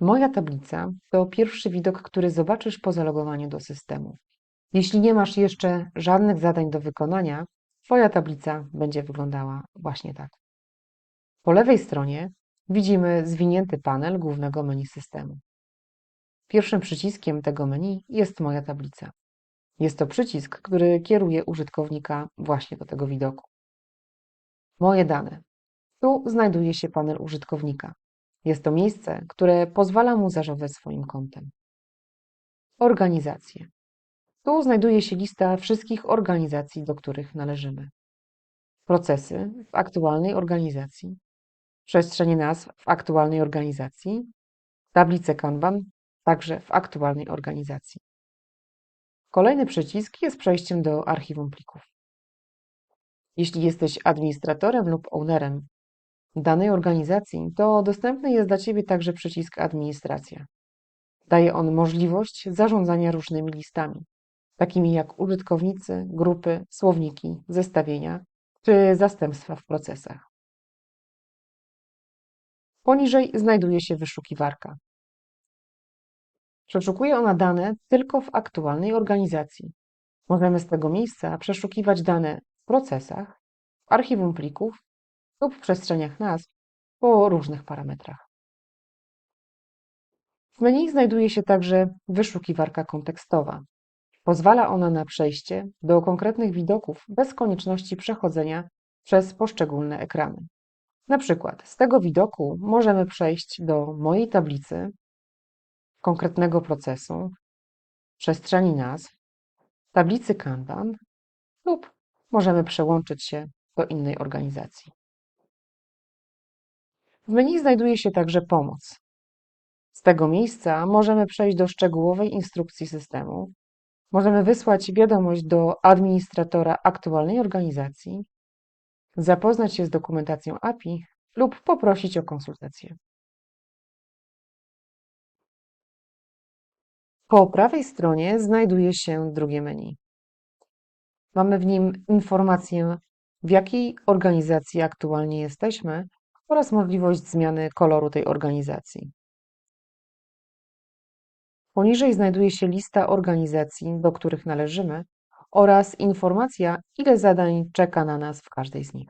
Moja tablica to pierwszy widok, który zobaczysz po zalogowaniu do systemu. Jeśli nie masz jeszcze żadnych zadań do wykonania, Twoja tablica będzie wyglądała właśnie tak. Po lewej stronie widzimy zwinięty panel głównego menu systemu. Pierwszym przyciskiem tego menu jest Moja tablica. Jest to przycisk, który kieruje użytkownika właśnie do tego widoku. Moje dane. Tu znajduje się panel użytkownika. Jest to miejsce, które pozwala mu zarządzać swoim kontem. Organizacje. Tu znajduje się lista wszystkich organizacji, do których należymy. Procesy w aktualnej organizacji, przestrzenie nazw w aktualnej organizacji, tablice Kanban także w aktualnej organizacji. Kolejny przycisk jest przejściem do archiwum plików. Jeśli jesteś administratorem lub ownerem danej organizacji, to dostępny jest dla Ciebie także przycisk Administracja. Daje on możliwość zarządzania różnymi listami, takimi jak użytkownicy, grupy, słowniki, zestawienia czy zastępstwa w procesach. Poniżej znajduje się wyszukiwarka. Przeszukuje ona dane tylko w aktualnej organizacji. Możemy z tego miejsca przeszukiwać dane w procesach, w archiwum plików lub w przestrzeniach nazw po różnych parametrach. W menu znajduje się także wyszukiwarka kontekstowa. Pozwala ona na przejście do konkretnych widoków bez konieczności przechodzenia przez poszczególne ekrany. Na przykład z tego widoku możemy przejść do mojej tablicy, konkretnego procesu, przestrzeni nazw, tablicy Kanban lub możemy przełączyć się do innej organizacji. W menu znajduje się także pomoc. Z tego miejsca możemy przejść do szczegółowej instrukcji systemu. Możemy wysłać wiadomość do administratora aktualnej organizacji, zapoznać się z dokumentacją API lub poprosić o konsultację. Po prawej stronie znajduje się drugie menu. Mamy w nim informację, w jakiej organizacji aktualnie jesteśmy oraz możliwość zmiany koloru tej organizacji. Poniżej znajduje się lista organizacji, do których należymy oraz informacja, ile zadań czeka na nas w każdej z nich.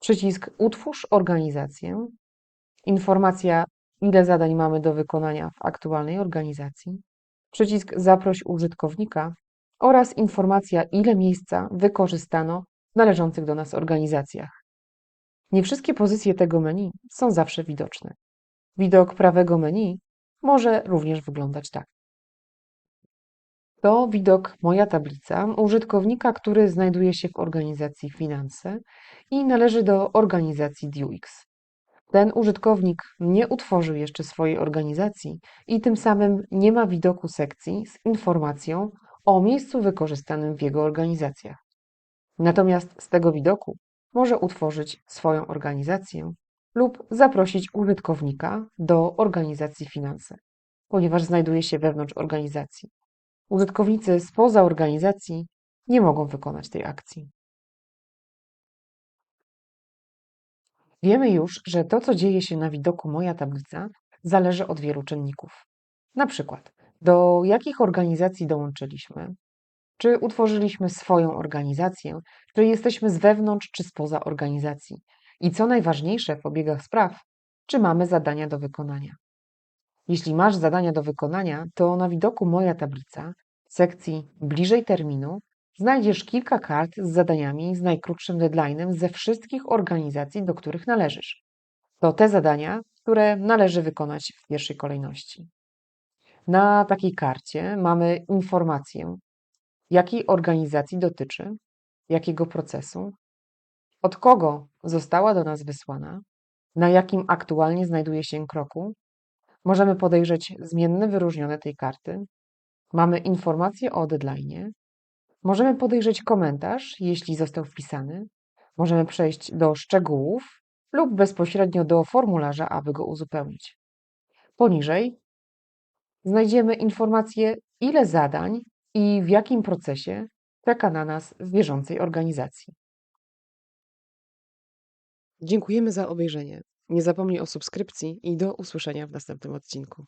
Przycisk Utwórz organizację, informacja, ile zadań mamy do wykonania w aktualnej organizacji, przycisk Zaproś użytkownika oraz informacja, ile miejsca wykorzystano w należących do nas organizacjach. Nie wszystkie pozycje tego menu są zawsze widoczne. Widok prawego menu może również wyglądać tak. To widok Moja tablica użytkownika, który znajduje się w organizacji Finanse i należy do organizacji DUX. Ten użytkownik nie utworzył jeszcze swojej organizacji i tym samym nie ma widoku sekcji z informacją o miejscu wykorzystanym w jego organizacjach. Natomiast z tego widoku może utworzyć swoją organizację lub zaprosić użytkownika do organizacji finanse, ponieważ znajduje się wewnątrz organizacji. Użytkownicy spoza organizacji nie mogą wykonać tej akcji. Wiemy już, że to, co dzieje się na widoku Moja tablica, zależy od wielu czynników. Na przykład, do jakich organizacji dołączyliśmy, czy utworzyliśmy swoją organizację, czy jesteśmy z wewnątrz, czy spoza organizacji. I co najważniejsze w obiegach spraw, czy mamy zadania do wykonania. Jeśli masz zadania do wykonania, to na widoku Moja tablica w sekcji bliżej terminu znajdziesz kilka kart z zadaniami z najkrótszym deadline'em ze wszystkich organizacji, do których należysz. To te zadania, które należy wykonać w pierwszej kolejności. Na takiej karcie mamy informację, jakiej organizacji dotyczy, jakiego procesu, od kogo została do nas wysłana, na jakim aktualnie znajduje się kroku. Możemy podejrzeć zmienne wyróżnione tej karty. Mamy informacje o deadline. Możemy podejrzeć komentarz, jeśli został wpisany. Możemy przejść do szczegółów lub bezpośrednio do formularza, aby go uzupełnić. Poniżej znajdziemy informację, ile zadań i w jakim procesie czeka na nas w bieżącej organizacji. Dziękujemy za obejrzenie. Nie zapomnij o subskrypcji i do usłyszenia w następnym odcinku.